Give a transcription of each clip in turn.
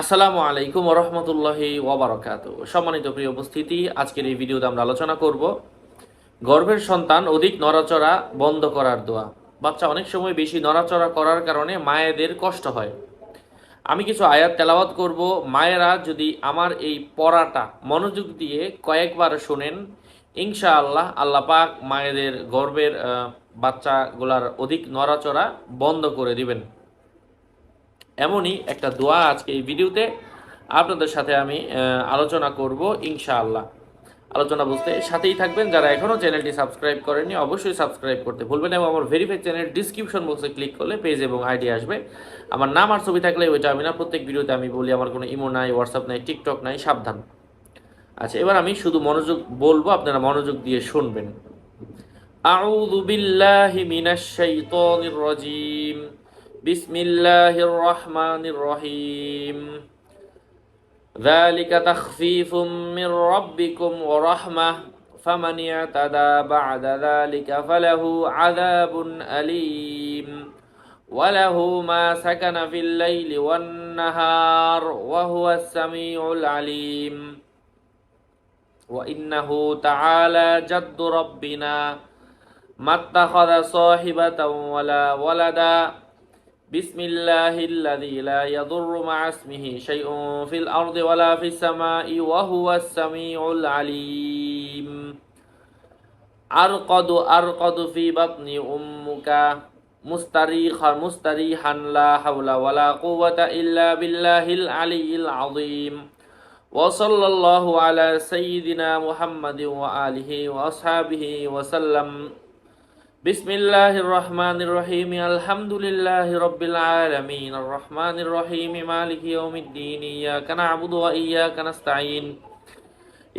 আসসালামু আলাইকুম রহমতুল্লাহি ওবরাকাত সম্মানিত প্রিয় উপস্থিতি, আজকের এই ভিডিওতে আমরা আলোচনা করব গর্ভের সন্তান অধিক নড়াচড়া বন্ধ করার দোয়া। বাচ্চা অনেক সময় বেশি নড়াচড়া করার কারণে মায়েদের কষ্ট হয়। আমি কিছু আয়াত তেলাওয়াত করব। মায়েরা যদি আমার এই পড়াটা মনোযোগ দিয়ে কয়েকবার শোনেন, ইনশাআল্লাহ আল্লাহ আল্লাহ পাক মায়েদের গর্ভের বাচ্চাগুলার অধিক নড়াচড়া বন্ধ করে দিবেন। এমনই একটা দোয়া আজকে এই ভিডিওতে আপনাদের সাথে আমি আলোচনা করব ইনশাআল্লাহ। আলোচনা বুঝতে সাথেই থাকবেন। যারা এখনও চ্যানেলটি সাবস্ক্রাইব করেননি, অবশ্যই সাবস্ক্রাইব করতে ভুলবেন এবং আমার ভেরিফাই চ্যানেল ডিসক্রিপশন বক্সে ক্লিক করলে পেজ এবং আইডি আসবে। আমার নাম আর ছবি থাকলে ওইটা আমি না, প্রত্যেক ভিডিওতে আমি বলি, আমার কোনো ইমো নাই হোয়াটসঅ্যাপ নাই টিকটক নাই, সাবধান। আচ্ছা এবার আমি শুধু মনোযোগ বলব, আপনারা মনোযোগ দিয়ে শুনবেন। আউযু বিল্লাহি মিনাশ শাইতানির রাজীম। بسم الله الرحمن الرحيم ذلك تخفيف من ربكم ورحمة فمن اعتدى بعد ذلك فله عذاب أليم وله ما سكن في الليل والنهار وهو السميع العليم وإنه تعالى جد ربنا ما اتخذ صاحبة ولا ولدا بسم الله الذي لا يضر مع اسمه شيء في الأرض ولا في السماء وهو السميع العليم أرقد أرقد في بطن أمك مستريحا مستريحا لا حول ولا قوة إلا بالله العلي العظيم وصلى الله على سيدنا محمد وآله وأصحابه وسلم بسم الله الرحمن الرحيم الحمد لله رب العالمين الرحمن الرحيم مالك يوم الدين إياك نعبد وإياك نستعين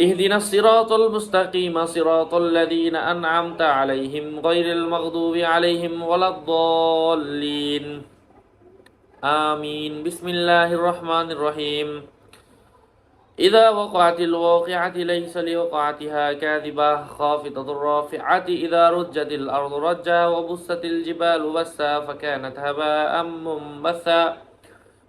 اهدنا الصراط المستقيم صراط الذين أنعمت عليهم غير المغضوب عليهم ولا الضالين آمين بسم الله الرحمن الرحيم إذا وقعت الواقعة ليس لوقعتها كاذبة. خافضة رافعة إذا رجت الأرض رجا وبست الجبال بسا فكانت هباء منبثا.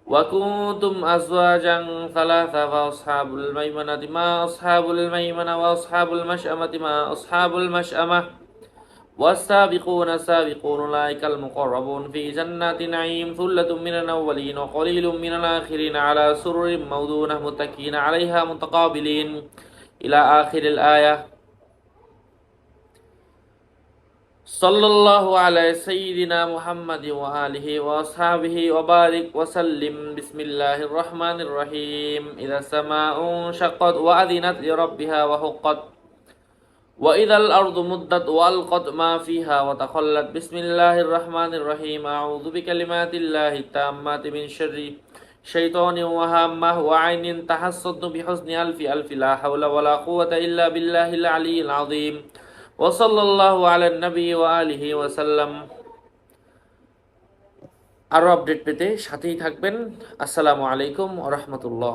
وكنتم أزواجا ثلاثة فأصحاب الميمنة ما أصحاب الميمنة وأصحاب المشأمة ما أصحاب المشأمة. والسابقون السابقون أولئك المقربون في جنات نعيم ثلة من الأولين وقليل من الآخرين على سرر موضونة متكئين عليها متقابلين. إلى آخر الآية. صلى الله على سيدنا محمد وآله وأصحابه وبارك وسلم. بسم الله الرحمن الرحيم. إذا السماء انشقت وأذنت لربها وحقت وإذا الأرض مدت وألقت ما فيها وتخلت بسم الله الرحمن الرحيم أعوذ بكلمات الله التامات من شر شيطان وهامة وعين تحصد بحسن ألف ألف لا حول ولا قوة إلا بالله العلي العظيم وصلى الله على النبي وآله وسلم আরও আপডেট পেতে সাথেই থাকবেন আসসালামু আলাইকুম রহমতুল্লাহ